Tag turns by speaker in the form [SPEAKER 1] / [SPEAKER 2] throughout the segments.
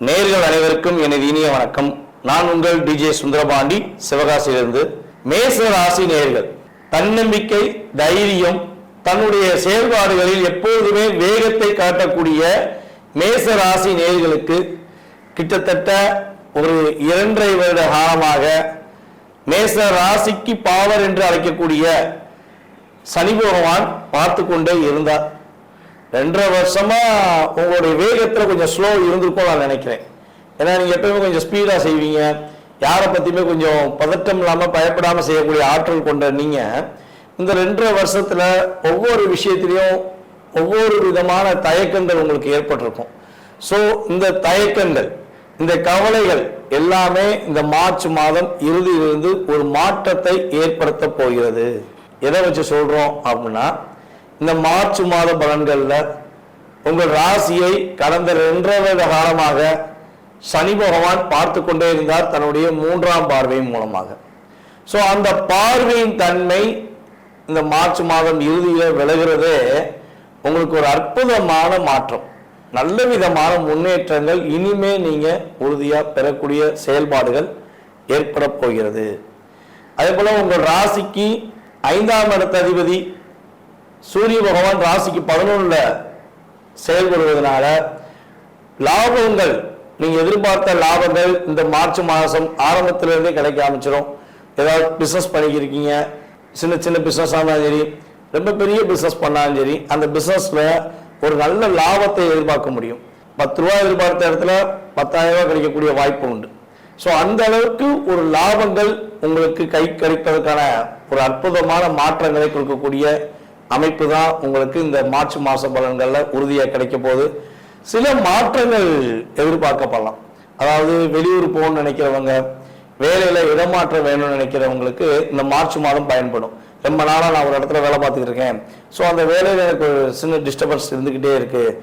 [SPEAKER 1] நேர்கள் அனைவருக்கும் எனது இனிய வணக்கம். நான் உங்கள் டிஜே சுந்தரபாண்டி சிவகாசியிலிருந்து. மேச ராசி நேர்கள். தன்னம்பிக்கை தைரியம் தன்னுடைய செயல்பாடுகளில் எப்போதுமே வேகத்தை காட்டக்கூடிய மேச ராசி நேர்களுக்கு கிட்டத்தட்ட ஒரு இரண்டரை வருட காலமாக மேச ராசிக்கு பாவர் என்று அழைக்கக்கூடிய சனி பகவான் பார்த்து கொண்டே இருந்தார். ரெண்டரை வருஷமா உங்களுடைய வேகத்தில் கொஞ்சம் ஸ்லோ இருந்திருக்கும் நான் நினைக்கிறேன். ஏன்னா நீங்கள் எப்பயுமே கொஞ்சம் ஸ்பீடாக செய்வீங்க. யாரை பற்றியுமே கொஞ்சம் பதட்டம் இல்லாமல் பயப்படாமல் செய்யக்கூடிய ஆற்றல் கொண்ட நீங்கள் இந்த ரெண்டரை வருஷத்தில் ஒவ்வொரு விஷயத்திலையும் ஒவ்வொரு விதமான தயக்கங்கள் உங்களுக்கு ஏற்பட்டிருக்கும். ஸோ இந்த தயக்கங்கள் இந்த கவலைகள் எல்லாமே இந்த மார்ச் மாதம் இறுதியிலிருந்து ஒரு மாற்றத்தை ஏற்படுத்த போகிறது. எதை வச்சு சொல்கிறோம் அப்படின்னா இந்த மார்ச் மாத பலன்களில் உங்கள் ராசியை கடந்த ரெண்டரை வருட காலமாக சனி பகவான் பார்த்து கொண்டே இருந்தார் தன்னுடைய மூன்றாம் பார்வையின் மூலமாக. ஸோ அந்த பார்வையின் தன்மை இந்த மார்ச் மாதம் இறுதியில் விலகிறதே உங்களுக்கு ஒரு அற்புதமான மாற்றம். நல்ல விதமான முன்னேற்றங்கள் இனிமே நீங்கள் உறுதியாக பெறக்கூடிய செயல்பாடுகள் ஏற்பட போகிறது. அதே போல் உங்கள் ராசிக்கு ஐந்தாம் இடத்த அதிபதி சூரிய பகவான் ராசிக்கு பதினொன்றுல செயல்படுவதனால லாபங்கள் நீங்க எதிர்பார்த்த லாபங்கள் இந்த மார்ச் மாதம் ஆரம்பத்திலிருந்தே கிடைக்க ஆரம்பிச்சிடும் ஏதாவது பிசினஸ் பண்ணிக்கிருக்கீங்க சின்ன சின்ன பிசினஸ் ஆனாலும் சரி ரொம்ப பெரிய பிசினஸ் பண்ணாலும் சரி அந்த பிசினஸ்ல ஒரு நல்ல லாபத்தை எதிர்பார்க்க முடியும். பத்து ரூபாய் எதிர்பார்த்த இடத்துல பத்தாயிரம் ரூபாய் கிடைக்கக்கூடிய வாய்ப்பு உண்டு. ஸோ அந்த அளவுக்கு ஒரு லாபங்கள் உங்களுக்கு கை கிடைப்பதற்கான ஒரு அற்புதமான மாற்றங்களை கொடுக்கக்கூடிய அமைப்பு தான் உங்களுக்கு இந்த மார்ச் மாத பலன்களில் உறுதியாக கிடைக்க போகுது. சில மாற்றங்கள் எதிர்பார்க்கப்படலாம். அதாவது வெளியூர் போகணும்னு நினைக்கிறவங்க வேலையில் இடமாற்றம் வேணும்னு நினைக்கிறவங்களுக்கு இந்த மார்ச் மாதம் பயன்படும். ரொம்ப நாளாக நான் ஒரு இடத்துல வேலை பார்த்துக்கிட்டு இருக்கேன். ஸோ அந்த வேலையில் எனக்கு ஒரு சின்ன டிஸ்டர்பன்ஸ் இருந்துக்கிட்டே இருக்குது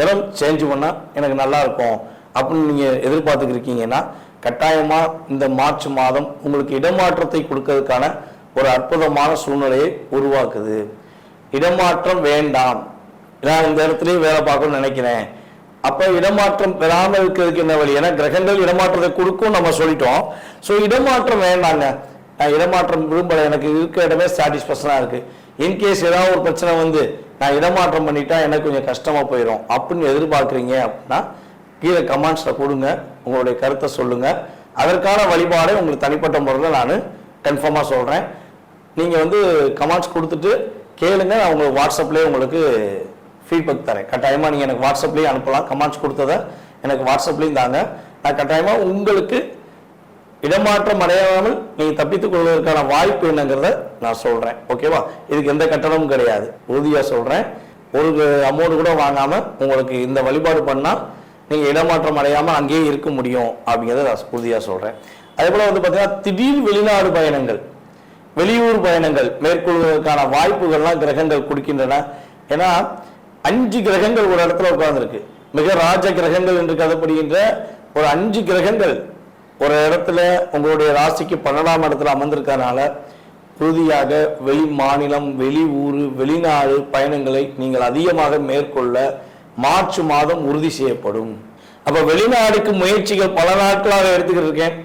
[SPEAKER 1] இடம் சேஞ்ச் பண்ணால் எனக்கு நல்லா இருக்கும். அப்படின்னு நீங்கள் எதிர்பார்த்துக்கிருக்கீங்கன்னா கட்டாயமாக இந்த மார்ச் மாதம் உங்களுக்கு இடமாற்றத்தை கொடுக்கறதுக்கான ஒரு அற்புதமான சூழ்நிலையை உருவாக்குது. இடமாற்றம் வேண்டாம். நான் இந்த இடத்துலையும் வேலை பார்க்கணும்னு நினைக்கிறேன். அப்ப இடமாற்றம் பெறாமல் இருக்கிறதுக்கு என்ன வழி? ஏன்னா கிரகங்கள் இடமாற்றத்தை கொடுக்கும் நம்ம சொல்லிட்டோம். ஸோ இடமாற்றம் வேண்டாங்க. நான் இடமாற்றம் விரும்பல. எனக்கு இருக்க இடமே சாட்டிஸ்ஃபேக்ஷனாக இருக்குது இன்கேஸ் ஏதாவது ஒரு பிரச்சனை வந்து நான் இடமாற்றம் பண்ணிட்டா எனக்கு கொஞ்சம் கஷ்டமாக போயிடும் அப்படின்னு எதிர்பார்க்குறீங்க அப்படின்னா கீழே கமெண்ட்ஸில் கொடுங்க. உங்களுடைய கருத்தை சொல்லுங்கள் அதற்கான வழிபாடை உங்களுக்கு தனிப்பட்ட முறையில் நான் கன்ஃபார்மாக சொல்கிறேன் நீங்கள் வந்து கமெண்ட்ஸ் கொடுத்துட்டு கேளுங்க நான் உங்களுக்கு வாட்ஸ்அப்லேயே உங்களுக்கு ஃபீட்பேக் தரேன். கட்டாயமாக நீங்கள் எனக்கு வாட்ஸ்அப்லேயே அனுப்பலாம். கமெண்ட்ஸ் கொடுத்ததை எனக்கு வாட்ஸ்அப்லேயும் தாங்க. நான் கட்டாயமாக உங்களுக்கு இடமாற்றம் அடையாமல் நீங்கள் தப்பித்துக் கொள்வதற்கான வாய்ப்பு என்னங்கிறத நான் சொல்கிறேன் ஓகேவா இதுக்கு எந்த கட்டணமும் கிடையாது. உறுதியாக சொல்கிறேன் ஒரு அமௌண்ட் கூட வாங்காமல் உங்களுக்கு இந்த வழிபாடு பண்ணால் நீங்கள் இடமாற்றம் அடையாமல் அங்கேயே இருக்க முடியும் அப்படிங்கிறத நான் உறுதியாக சொல்கிறேன் அதே போல் வந்து பார்த்தீங்கன்னா திடீர் வெளிநாடு பயணங்கள். வெளியூர் பயணங்கள் மேற்கொள்வதற்கான வாய்ப்புகள்லாம் கிரகங்கள் கொடுக்கின்றன. ஏன்னா அஞ்சு கிரகங்கள் ஒரு இடத்துல உட்கார்ந்துருக்கு. மிக ராஜ கிரகங்கள் என்று கருதப்படுகின்ற ஒரு அஞ்சு கிரகங்கள் ஒரு இடத்துல உங்களுடைய ராசிக்கு பன்னெண்டாம் இடத்துல அமர்ந்திருக்கனால உறுதியாக வெளி மாநிலம் வெளி ஊர் வெளிநாடு பயணங்களை நீங்கள் அதிகமாக மேற்கொள்ள மார்ச் மாதம் உறுதி செய்யப்படும். அப்போ வெளிநாடுக்கு முயற்சிகள் பல நாட்களாக எடுத்துக்கிட்டு இருக்கேன்.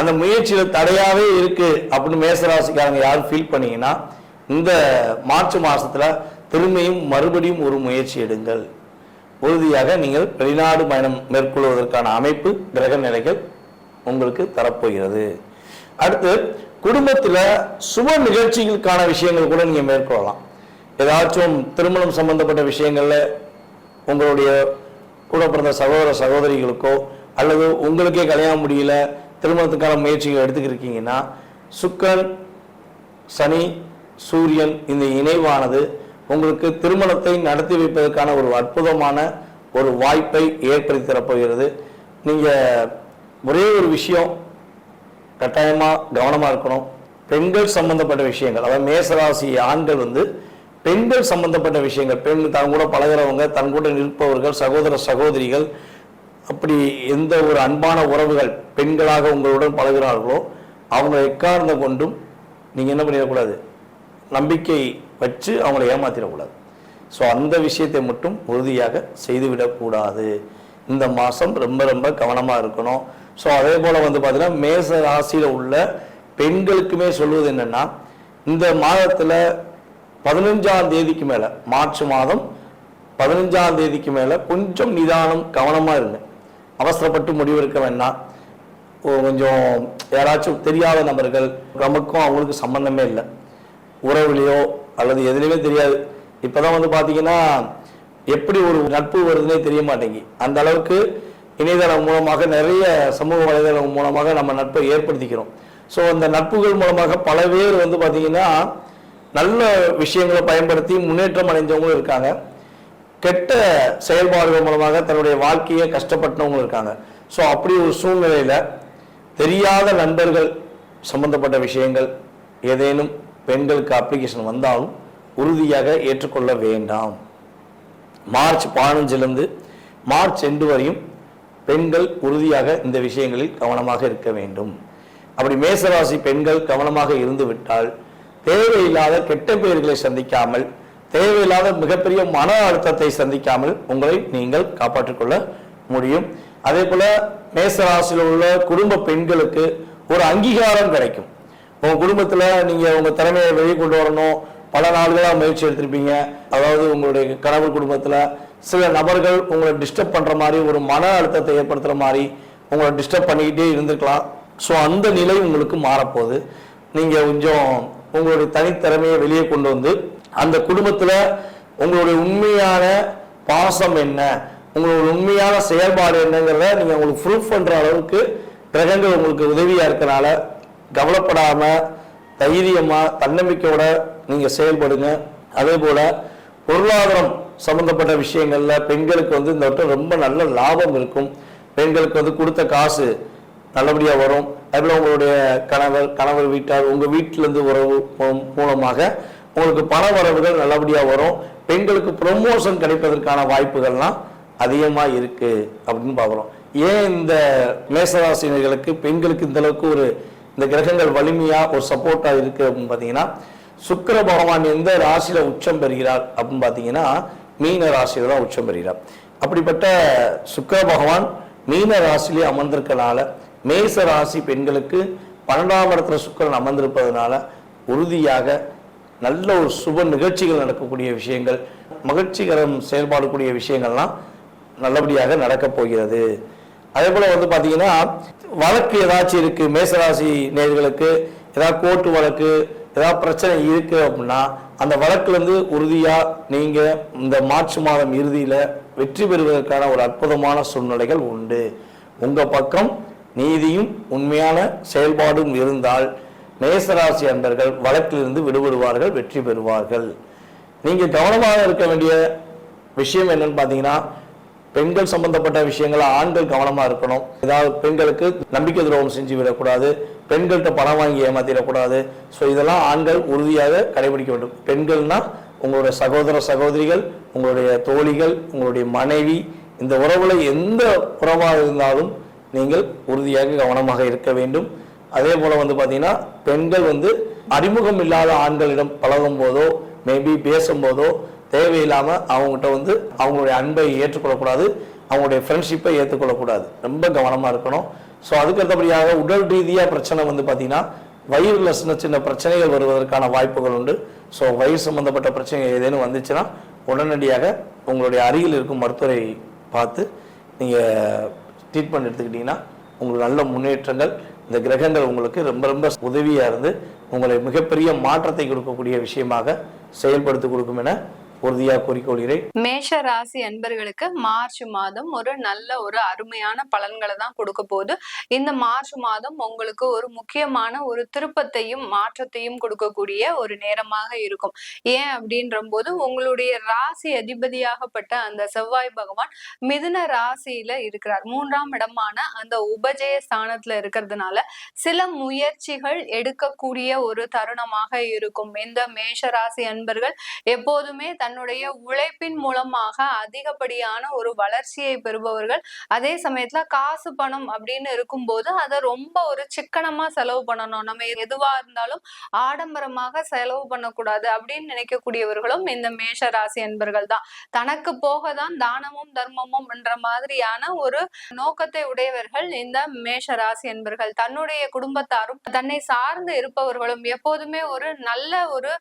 [SPEAKER 1] அந்த முயற்சியில் தடையாகவே இருக்கு அப்படின்னு மேசராசிக்காரங்க யாரும் ஃபீல் பண்ணீங்கன்னா இந்த மார்ச் மாசத்துல திரும்பியும் மறுபடியும் ஒரு முயற்சி எடுங்கள். உறுதியாக நீங்கள் வெளிநாடு பயணம் மேற்கொள்வதற்கான அமைப்பு கிரக நிலைகள் உங்களுக்கு தரப்போகிறது. அடுத்து குடும்பத்தில் சுப நிகழ்ச்சிகளுக்கான விஷயங்கள் கூட நீங்கள் மேற்கொள்ளலாம். ஏதாச்சும் திருமணம் சம்பந்தப்பட்ட விஷயங்களில் உங்களுடைய கூட பிறந்த சகோதர சகோதரிகளுக்கோ அல்லது உங்களுக்கே கல்யாணம் முடியல திருமணத்துக்கான முயற்சிகள் எடுத்துக்கிருக்கீங்கன்னா சுக்கரன் சனி சூரியன் இந்த இணைவானது உங்களுக்கு திருமணத்தை நடத்தி வைப்பதற்கான ஒரு அற்புதமான ஒரு வாய்ப்பை ஏற்படுத்தி தரப்போகிறது நீங்கள் ஒரே ஒரு விஷயம் கட்டாயமாக கவனமாக இருக்கணும். பெண்கள் சம்பந்தப்பட்ட விஷயங்கள் அதாவது மேசராசி ஆண்கள் வந்து பெண்கள் சம்பந்தப்பட்ட விஷயங்கள் பெண் தன் கூட பழகுறவங்க தன் கூட நிற்பவர்கள் சகோதர சகோதரிகள் அப்படி எந்த ஒரு அன்பான உறவுகள் பெண்களாக உங்களுடன் பழகிறார்களோ அவங்களை எக்காரணம் கொண்டும் நீங்கள் என்ன பண்ணிடக்கூடாது? நம்பிக்கை வச்சு அவங்கள ஏமாத்திடக்கூடாது. ஸோ அந்த விஷயத்தை மட்டும் உறுதியாக செய்துவிடக்கூடாது இந்த மாதம் ரொம்ப ரொம்ப கவனமாக இருக்கணும். ஸோ அதே போல் வந்து பார்த்தீங்கன்னா மேச ராசியில் உள்ள பெண்களுக்குமே சொல்லுவது என்னென்னா இந்த மாதத்தில் பதினஞ்சாம் தேதிக்கு மேலே மார்ச் மாதம் பதினஞ்சாம் தேதிக்கு மேலே கொஞ்சம் நிதானம் கவனமாக இருங்க. அவசரப்பட்டு முடிவெடுக்க வேண்டாம். கொஞ்சம் யாராச்சும் தெரியாத நபர்கள் நமக்கும் அவங்களுக்கு சம்மந்தமே இல்லை. உறவுலையோ அல்லது எதுலையுமே தெரியாது. இப்போ தான் வந்து பார்த்தீங்கன்னா எப்படி ஒரு நட்பு வருதுன்னே தெரிய மாட்டேங்கி. அந்த அளவுக்கு இணையதளம் மூலமாக நிறைய சமூக வலைதளம் மூலமாக நம்ம நட்பை ஏற்படுத்திக்கிறோம். ஸோ அந்த நட்புகள் மூலமாக பல பேர் வந்து பார்த்திங்கன்னா நல்ல விஷயங்களை பயன்படுத்தி முன்னேற்றம் அடைஞ்சவங்களும் இருக்காங்க. கெட்ட செயல்பாடுகள் மூலமாக தன்னுடைய வாழ்க்கையை கஷ்டப்பட்டவங்களும் இருக்காங்க. ஸோ அப்படி ஒரு சூழ்நிலையில் தெரியாத நண்பர்கள் சம்பந்தப்பட்ட விஷயங்கள் ஏதேனும் பெண்களுக்கு அப்ளிகேஷன் வந்தாலும் உறுதியாக ஏற்றுக்கொள்ள வேண்டாம். மார்ச் பதினஞ்சிலிருந்து மார்ச் எண்டு வரையும் பெண்கள் உறுதியாக இந்த விஷயங்களில் கவனமாக இருக்க வேண்டும். அப்படி மேசராசி பெண்கள் கவனமாக இருந்து விட்டால் தேவையில்லாத கெட்ட பெயர்களை சந்திக்காமல் தேவையில்லாத மிகப்பெரிய மன அழுத்தத்தை சந்திக்காமல் உங்களை நீங்கள் காப்பாற்றிக்கொள்ள முடியும். அதே போல மேசராசியில் உள்ள குடும்ப பெண்களுக்கு ஒரு அங்கீகாரம் கிடைக்கும். உங்க குடும்பத்துல நீங்க உங்க திறமையை வெளியே கொண்டு வரணும். பல நாள்களாக முயற்சி எடுத்திருப்பீங்க. அதாவது உங்களுடைய கணவர் குடும்பத்துல சில நபர்கள் உங்களை டிஸ்டர்ப் பண்ற மாதிரி ஒரு மன அழுத்தத்தை ஏற்படுத்துற மாதிரி உங்களை டிஸ்டர்ப் பண்ணிக்கிட்டே இருந்திருக்கலாம். ஸோ அந்த நிலை உங்களுக்கு மாறப்போகுது. நீங்க கொஞ்சம் உங்களுடைய தனித்திறமையை வெளியே கொண்டு வந்து அந்த குடும்பத்தில் உங்களுடைய உண்மையான பாசம் என்ன? உங்களோட உண்மையான செயல்பாடு என்னங்கிறத நீங்கள் உங்களுக்கு ப்ரூஃப் பண்ணுற அளவுக்கு கிரகங்கள் உங்களுக்கு உதவியாக இருக்கிறனால கவலைப்படாமல் தைரியமாக தன்னம்பிக்கையோட நீங்கள் செயல்படுங்க. அதே போல் பொருளாதாரம் சம்மந்தப்பட்ட விஷயங்களில் பெண்களுக்கு வந்து இந்த வட்டம் ரொம்ப நல்ல லாபம் இருக்கும். பெண்களுக்கு வந்து கொடுத்த காசு நல்லபடியாக வரும். அதில் உங்களுடைய கணவர் கணவர் வீட்டார் உங்கள் வீட்டிலேருந்து உறவு மூ- மூலமாக உங்களுக்கு பண வரவுகள் நல்லபடியாக வரும். பெண்களுக்கு ப்ரொமோஷன் கிடைப்பதற்கான வாய்ப்புகள்லாம் அதிகமாக இருக்கு அப்படின்னு பார்க்குறோம். ஏன் இந்த மேசராசினர்களுக்கு பெண்களுக்கு இந்த அளவுக்கு ஒரு இந்த கிரகங்கள் வலிமையாக ஒரு சப்போர்ட்டாக இருக்கு அப்படின்னு பார்த்தீங்கன்னா சுக்கர பகவான் எந்த ராசியில் உச்சம் பெறுகிறார் அப்படின்னு பார்த்தீங்கன்னா மீன ராசியில் தான் உச்சம் பெறுகிறார். அப்படிப்பட்ட சுக்கர பகவான் மீன ராசியிலே அமர்ந்திருக்கனால மேச ராசி பெண்களுக்கு பன்னெண்டாம் இடத்துல சுக்கிரன் அமர்ந்திருப்பதனால உறுதியாக நல்ல ஒரு சுப நிகழ்ச்சிகள் நடக்கக்கூடிய விஷயங்கள் மகிழ்ச்சிகரம் செயல்பாடக்கூடிய விஷயங்கள்லாம் நல்லபடியாக நடக்கப் போகிறது. அதே போல வந்து பார்த்தீங்கன்னா வழக்கு ஏதாச்சும் இருக்கு மேசராசி நேர்களுக்கு ஏதாவது கோர்ட்டு வழக்கு ஏதாவது பிரச்சனை இருக்கு அப்படின்னா அந்த வழக்குல இருந்து உறுதியா நீங்க இந்த மார்ச் மாதம் இறுதியில வெற்றி பெறுவதற்கான ஒரு அற்புதமான சூழ்நிலைகள் உண்டு. உங்க பக்கம் நீதியும் உண்மையான செயல்பாடும் இருந்தால் மேசராசி அன்பர்கள் வழக்கிலிருந்து விடுபடுவார்கள் வெற்றி பெறுவார்கள். நீங்கள் கவனமாக இருக்க வேண்டிய விஷயம் என்னன்னு பார்த்தீங்கன்னா பெண்கள் சம்பந்தப்பட்ட விஷயங்களை ஆண்கள் கவனமாக இருக்கணும். ஏதாவது பெண்களுக்கு நம்பிக்கை துரோகம் செஞ்சு விடக்கூடாது பெண்கள்கிட்ட பணம் வாங்கி ஏமாத்திடக்கூடாது. ஸோ இதெல்லாம் ஆண்கள் உறுதியாக கடைபிடிக்க வேண்டும். பெண்கள்னா உங்களுடைய சகோதர சகோதரிகள் உங்களுடைய தோழிகள் உங்களுடைய மனைவி இந்த உறவுல எந்த உறவாக இருந்தாலும் நீங்கள் உறுதியாக கவனமாக இருக்க வேண்டும். அதே போல வந்து பார்த்தீங்கன்னா பெண்கள் வந்து அறிமுகம் இல்லாத ஆண்களிடம் பழகும் போதோ மேபி பேசும்போதோ தேவையில்லாமல் அவங்ககிட்ட வந்து அவங்களுடைய அன்பை ஏற்றுக்கொள்ளக்கூடாது அவங்களுடைய ஃப்ரெண்ட்ஷிப்பை ஏற்றுக்கொள்ளக்கூடாது. ரொம்ப கவனமாக இருக்கணும். ஸோ அதுக்கடுத்தபடியாக உடல் ரீதியாக பிரச்சனை வந்து பார்த்தீங்கன்னா வயிறுல சின்ன சின்ன பிரச்சனைகள் வருவதற்கான வாய்ப்புகள் உண்டு. ஸோ வயிறு சம்மந்தப்பட்ட பிரச்சனைகள் ஏதேனும் வந்துச்சுன்னா உடனடியாக உங்களுடைய அருகில் இருக்கும் மருத்துவரை பார்த்து நீங்கள் ட்ரீட்மெண்ட் எடுத்துக்கிட்டிங்கன்னா உங்களுக்கு நல்ல முன்னேற்றங்கள் இந்த கிரகங்கள் உங்களுக்கு ரொம்ப ரொம்ப உதவியா இருந்து உங்களை மிகப்பெரிய மாற்றத்தை கொடுக்கக்கூடிய விஷயமாக செயல்படுத்தி கொடுக்கும் என உறுதியாக கூறிக்கொள்கிறேன்.
[SPEAKER 2] மேஷ ராசி அன்பர்களுக்கு மார்ச் மாதம் ஒரு நல்ல ஒரு அருமையான பலன்களை தான் கொடுக்க போகுது. இந்த மார்ச் மாதம் உங்களுக்கு ஒரு முக்கியமான ஒரு திருப்பத்தையும் மாற்றத்தையும் கொடுக்கக்கூடிய ஒரு நேரமாக இருக்கும். ஏன் அப்படின்ற போது உங்களுடைய ராசி அதிபதியாகப்பட்ட அந்த செவ்வாய் பகவான் மிதுன ராசியில இருக்கிறார். மூன்றாம் இடமான அந்த உபஜய ஸ்தானத்துல இருக்கிறதுனால சில முயற்சிகள் எடுக்கக்கூடிய ஒரு தருணமாக இருக்கும். இந்த மேஷ ராசி அன்பர்கள் எப்போதுமே தன் தன்னுடைய உழைப்பின் மூலமாக அதிகப்படியான ஒரு வளர்ச்சியை பெறுபவர்கள். அதே சமயத்துல காசு பணம் அப்படின்னு இருக்கும்போது அதை ரொம்ப ஒரு சிக்கனமா செலவு பண்ணணும். நம்ம எதுவா இருந்தாலும் ஆடம்பரமாக செலவு பண்ணக்கூடாது அப்படின்னு நினைக்கக்கூடியவர்களும் இந்த மேஷ ராசி என்பர்கள் தான். தனக்கு போக தான் தானமும் தர்மமும் என்ற மாதிரியான ஒரு நோக்கத்தை உடையவர்கள் இந்த மேஷ ராசி என்பர்கள். தன்னுடைய குடும்பத்தாரும் தன்னை சார்ந்து இருப்பவர்களும் எப்போதுமே ஒரு நல்ல ஒரு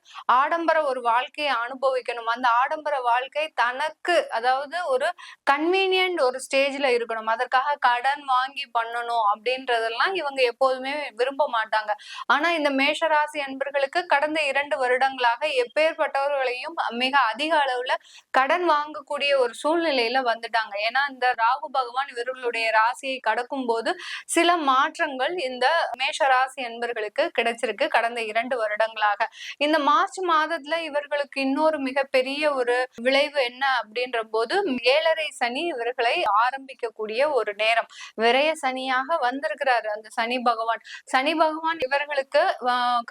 [SPEAKER 2] ஆடம்பர ஒரு வாழ்க்கையை அனுபவிக்கணும். அந்த ஆடம்பர வாழ்க்கை தனக்கு அதாவது ஒரு கன்வீனியன்ட் ஒரு ஸ்டேஜ்ல இருக்கணும். அதற்காக கடன் வாங்கி பண்ணணும் அப்படின்றதெல்லாம் இவங்க எப்போதுமே விரும்ப மாட்டாங்க. ஆனா இந்த மேஷராசி என்பர்களுக்கு கடந்த இரண்டு வருடங்களாக எப்பேற்பட்டவர்களையும் மிக அதிக அளவுல கடன் வாங்கக்கூடிய ஒரு சூழ்நிலையில வந்துட்டாங்க. ஏன்னா இந்த ராகு பகவான் இவர்களுடைய ராசியை கடக்கும் போது சில மாற்றங்கள் இந்த மேஷராசி என்பர்களுக்கு கிடைச்சிருக்கு கடந்த இரண்டு வருடங்களாக. இந்த மார்ச் மாதத்துல இவர்களுக்கு இன்னொரு மிகப்பெரிய பெரிய ஒரு விளைவு என்ன அப்படின்ற போது ஏழரை சனி இவர்களை ஆரம்பிக்கக்கூடிய ஒரு நேரம். விரைய சனியாக வந்திருக்கிறாரு அந்த சனி பகவான். சனி பகவான் இவர்களுக்கு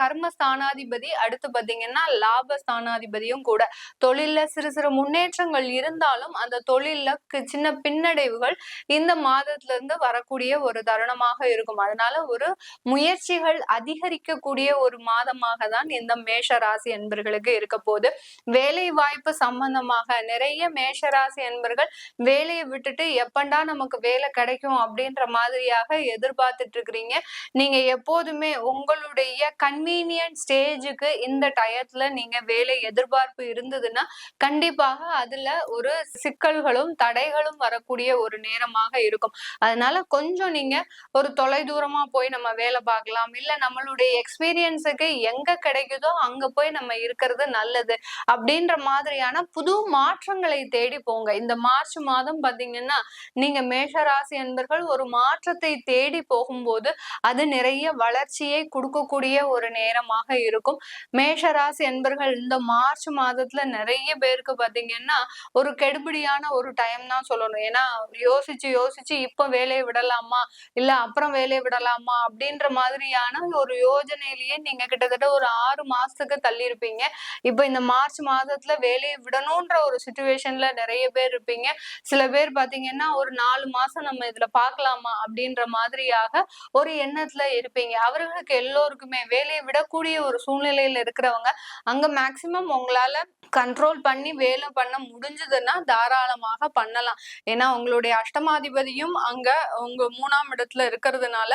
[SPEAKER 2] கர்ம ஸ்தானாதிபதி அடுத்து பாத்தீங்கன்னா லாப ஸ்தானாதிபதியும் கூட. தொழில்ல சிறு சிறு முன்னேற்றங்கள் இருந்தாலும் அந்த தொழில்ல சின்ன பின்னடைவுகள் இந்த மாதத்துல இருந்து வரக்கூடிய ஒரு தருணமாக இருக்கும். அதனால ஒரு முயற்சிகள் அதிகரிக்கக்கூடிய ஒரு மாதமாக தான் இந்த மேஷ ராசி என்பர்களுக்கு இருக்க போது வேலை வாய்ப்பு சம்பந்தமாக நிறைய மேஷராசி என்பர்கள் வேலையை விட்டுட்டு எப்பண்டா நமக்கு வேலை கிடைக்கும் அப்படின்ற மாதிரியாக எதிர்பார்த்துட்டு இருக்கிறீங்க. நீங்க எப்போதுமே உங்களுடைய கன்வீனியன்ட் ஸ்டேஜுக்கு இந்த டயத்துல நீங்க வேலை எதிர்பார்ப்பு இருந்ததுன்னா கண்டிப்பாக அதுல ஒரு சிக்கல்களும் தடைகளும் வரக்கூடிய ஒரு நேரமாக இருக்கும். அதனால கொஞ்சம் நீங்க ஒரு தொலை தூரமா போய் நம்ம வேலை பார்க்கலாம். இல்ல நம்மளுடைய எக்ஸ்பீரியன்ஸுக்கு எங்க கிடைக்குதோ அங்க போய் நம்ம இருக்கிறது நல்லது அப்படின்ற மாதிரியான புது மாற்றங்களை தேடி போங்க. இந்த மார்ச் மாதம் பாத்தீங்கன்னா நீங்க மேஷராசி என்பர்கள் ஒரு மாற்றத்தை தேடி போகும்போது அது நிறைய வளர்ச்சியை கொடுக்கக்கூடிய ஒரு நேரமாக இருக்கும். மேஷராசி என்பர்கள் இந்த மார்ச் மாதத்துல நிறைய பேருக்கு பாத்தீங்கன்னா ஒரு கெடுபடியான ஒரு டைம் தான் சொல்லணும். ஏன்னா யோசிச்சு யோசிச்சு இப்ப வேலையை விடலாமா? இல்ல அப்புறம் வேலையை விடலாமா? அப்படின்ற மாதிரியான ஒரு யோஜனையிலேயே நீங்க கிட்டத்தட்ட ஒரு ஆறு மாசத்துக்கு தள்ளி இருப்பீங்க இப்ப இந்த மார்ச் மாதத்துல வேலையை விடணும்ன்ற ஒரு சுச்சுவேஷன்ல நிறைய பேர் இருப்பீங்க. சில பேர் பாத்தீங்கன்னா ஒரு நாலு மாசம் நம்ம இதுல பாக்கலாமா அப்படின்ற மாதிரியாக ஒரு எண்ணத்துல இருப்பீங்க. அவர்களுக்கு எல்லோருக்குமே வேலையை விடக்கூடிய ஒரு சூழ்நிலையில இருக்கிறவங்க அங்க மேக்சிமம் உங்களால கண்ட்ரோல் பண்ணி வேலை பண்ண முடிஞ்சதுன்னா தாராளமாக பண்ணலாம். ஏன்னா உங்களுடைய அஷ்டமாதிபதியும் அங்க உங்க மூணாம் இடத்துல இருக்கிறதுனால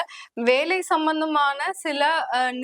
[SPEAKER 2] வேலை சம்பந்தமான சில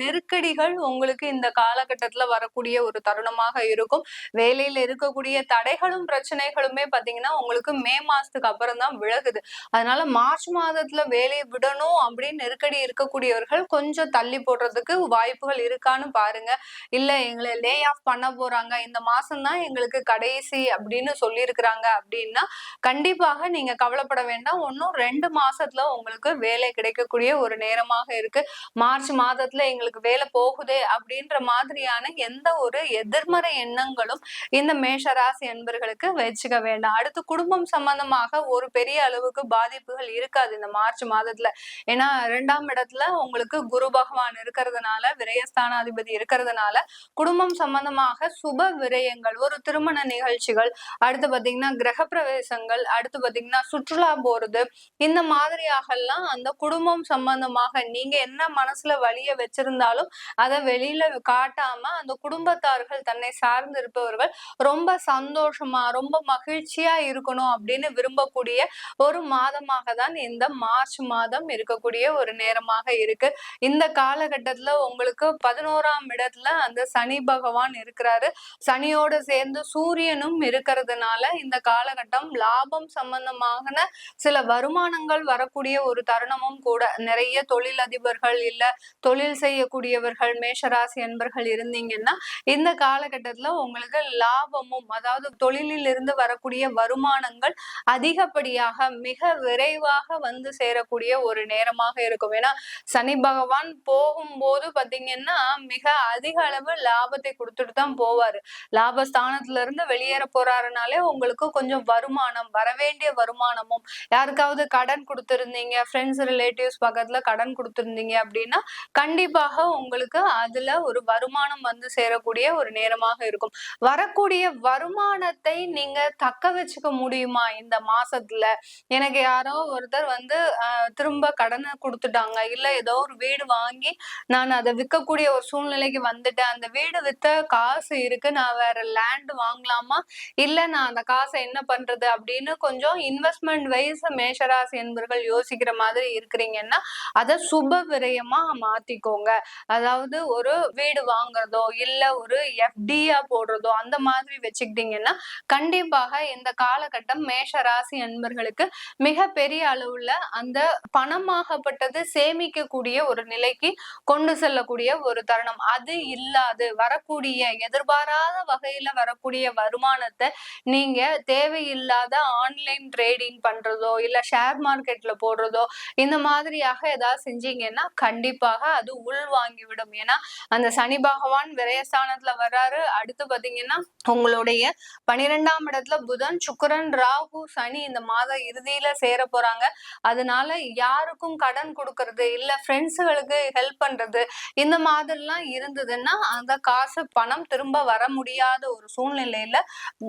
[SPEAKER 2] நெருக்கடிகள் உங்களுக்கு இந்த காலகட்டத்துல வரக்கூடிய ஒரு தருணமாக இருக்கும். வே வேலையில இருக்கக்கூடிய தடைகளும் பிரச்சனைகளுமே பாத்தீங்கன்னா உங்களுக்கு மே மாசத்துக்கு அப்புறம் தான் விலகுது. அதனால மார்ச் மாதத்துல வேலையை விடணும் அப்படின்னு நெருக்கடி இருக்கக்கூடியவர்கள் கொஞ்சம் தள்ளி போடுறதுக்கு வாய்ப்புகள் இருக்கான்னு பாருங்க. இல்ல எங்களை லே ஆஃப் பண்ண போறாங்க. இந்த மாசம் தான் எங்களுக்கு கடைசி அப்படின்னு சொல்லியிருக்கிறாங்க அப்படின்னா கண்டிப்பாக நீங்க கவலைப்பட வேண்டாம். ஒன்னும் ரெண்டு மாசத்துல உங்களுக்கு வேலை கிடைக்கக்கூடிய ஒரு நேரமாக இருக்கு. மார்ச் மாதத்துல எங்களுக்கு வேலை போகுதே அப்படின்ற மாதிரியான எந்த ஒரு எதிர்மறை எண்ணங்களும் இந்த மேஷராசி அன்பர்களுக்கு வச்சுக்க வேண்டாம். அடுத்து குடும்பம் சம்பந்தமாக ஒரு பெரிய அளவுக்கு பாதிப்புகள் இருக்காது இந்த மார்ச் மாதத்துல. ஏன்னா இரண்டாம் இடத்துல உங்களுக்கு குரு பகவான் இருக்கிறதுனால விரயஸ்தானாதிபதி இருக்கிறதுனால குடும்பம் சம்பந்தமாக சுப விரயங்கள் ஒரு திருமண நிகழ்ச்சிகள் அடுத்து பாத்தீங்கன்னா கிரக பிரவேசங்கள் அடுத்து பாத்தீங்கன்னா சுற்றுலா போறது இந்த மாதிரியாகலாம் அந்த குடும்பம் சம்பந்தமாக நீங்க என்ன மனசுல வழிய வச்சிருந்தாலும் அதை வெளியில காட்டாம அந்த குடும்பத்தார்கள் தன்னை சார்ந்து இருப்பவர்கள் ரொம்ப சந்தோஷமா ரொம்ப மகிழ்ச்சியா இருக்கணும் அப்படின்னு விரும்பக்கூடிய ஒரு மாதமாக தான் இந்த மார்ச் மாதம் இருக்கக்கூடிய ஒரு நேரமாக இருக்கு. இந்த காலகட்டத்துல உங்களுக்கு பதினோராம் இடத்துல அந்த சனி பகவான் இருக்கிறாரு. சனியோட சேர்ந்து சூரியனும் இருக்கிறதுனால இந்த காலகட்டம் லாபம் சம்பந்தமான சில வருமானங்கள் வரக்கூடிய ஒரு தருணமும் கூட. நிறைய தொழில் அதிபர்கள் இல்ல தொழில் செய்யக்கூடியவர்கள் மேஷராசி என்பர்கள் இருந்தீங்கன்னா இந்த காலகட்டத்துல உங்களுக்கு லாபமும் அதாவது தொழிலில் இருந்து வரக்கூடிய வருமானங்கள் அதிகப்படியாக மிக விரைவாக வந்து சேரக்கூடிய ஒரு நேரமாக இருக்கும். ஏன்னா சனி பகவான் போகும்போது பாத்தீங்கன்னா மிக அதிக அளவு லாபத்தை கொடுத்துட்டு தான் போவாரு. லாபஸ்தானத்துல இருந்து வெளியேற போறாருனாலே உங்களுக்கு கொஞ்சம் வருமானம் வரவேண்டிய வருமானமும் யாருக்காவது கடன் கொடுத்துருந்தீங்க ஃப்ரெண்ட்ஸ் ரிலேட்டிவ்ஸ் பக்கத்துல கடன் கொடுத்துருந்தீங்க அப்படின்னா கண்டிப்பாக உங்களுக்கு அதுல ஒரு வருமானம் வந்து சேரக்கூடிய ஒரு நேரமாக இருக்கும். வர வரக்கூடிய வருமானத்தை நீங்க தக்க வச்சுக்க முடியுமா? இந்த மாசத்துல எனக்கு யாரோ ஒருத்தர் வந்து ஆஹ், திரும்ப கடனை கொடுத்துட்டாங்க. இல்ல ஏதோ ஒரு வீடு வாங்கி நான் அதை விற்கக்கூடிய ஒரு சூழ்நிலைக்கு வந்துட்டேன். அந்த வீடு வித்த காசு இருக்கு. நான் வேற லேண்ட் வாங்கலாமா? இல்ல நான் அந்த காசை என்ன பண்றது அப்படின்னு கொஞ்சம் இன்வெஸ்ட்மெண்ட் வைஸ் மேஷராசி என்பர்கள் யோசிக்கிற மாதிரி இருக்கிறீங்கன்னா அதை சுப விரயமா மாத்திக்கோங்க. அதாவது ஒரு வீடு வாங்குறதோ இல்ல ஒரு எஃப்டியா போடுறதோ அந்த அந்த மாதிரி வச்சுக்கிட்டீங்கன்னா கண்டிப்பாக இந்த காலகட்டம் மேஷ ராசி அன்பர்களுக்கு மிக பெரிய அளவுல அந்த பணமாகப்பட்டது சேமிக்கக்கூடிய ஒரு நிலைக்கு கொண்டு செல்லக்கூடிய ஒரு தருணம். அது இல்லாது வரக்கூடிய எதிர்பாராத வகையில வரக்கூடிய வருமானத்தை நீங்க தேவையில்லாத ஆன்லைன் ட்ரேடிங் பண்றதோ இல்ல ஷேர் மார்க்கெட்ல போடுறதோ இந்த மாதிரியாக ஏதாவது செஞ்சீங்கன்னா கண்டிப்பாக அது உள் வாங்கிவிடும் ஏன்னா அந்த சனி பகவான் விரயஸ்தானத்துல வர்றாரு. அடுத்து பாத்தீங்கன்னா உங்களுடைய பனிரெண்டாம் இடத்துல புதன் சுக்கரன் ராகு சனி இந்த மாத இறுதியில சேர போறாங்க. அதனால யாருக்கும் கடன் கொடுக்கறது இல்ல ஃப்ரெண்ட்ஸுகளுக்கு ஹெல்ப் பண்றது இந்த மாதிரிலாம் இருந்ததுன்னா அந்த காசு பணம் திரும்ப வர முடியாத ஒரு சூழ்நிலையில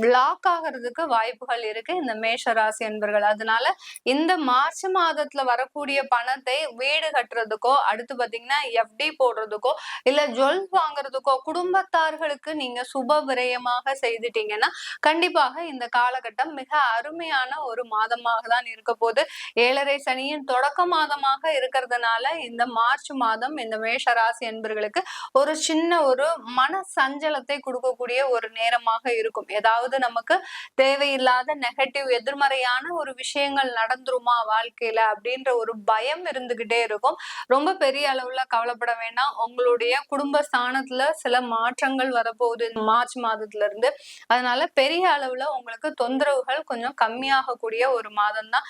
[SPEAKER 2] பிளாக் ஆகிறதுக்கு வாய்ப்புகள் இருக்கு இந்த மேஷ ராசி என்பர்கள் அதனால இந்த மார்ச் மாதத்துல வரக்கூடிய பணத்தை வீடு கட்டுறதுக்கோ அடுத்து பாத்தீங்கன்னா எஃப்டி போடுறதுக்கோ இல்ல ஜுவல் வாங்குறதுக்கோ குடும்பத்தார்களுக்கு நீங்க சுப விரயம் மாதமாக செய்துட்டீங்கன்னா கண்டிப்பாக இந்த காலகட்டம் மிக அருமையான ஒரு மாதமாக தான் இருக்க போது ஏழரை சனியின் தொடக்க மாதமாக இருக்கிறதுனால இந்த மார்ச் மாதம் இந்த மேஷ ராசி என்பர்களுக்கு ஒரு சின்ன ஒரு மன சஞ்சலத்தை கொடுக்கக்கூடிய ஒரு நேரமாக இருக்கும். ஏதாவது நமக்கு தேவையில்லாத நெகட்டிவ் எதிர்மறையான ஒரு விஷயங்கள் நடந்துருமா வாழ்க்கையில அப்படின்ற ஒரு பயம் இருந்துகிட்டே இருக்கும். ரொம்ப பெரிய அளவுல கவலைப்பட வேண்டாம். உங்களுடைய குடும்ப ஸ்தானத்துல சில மாற்றங்கள் வரப்போகுது. மார்ச் மாதத்துல மாதத்துல இருந்து அதனால பெரிய அளவுல உங்களுக்கு தொந்தரவுகள் கொஞ்சம் கம்மியாகக்கூடிய ஒரு மாதம் தான்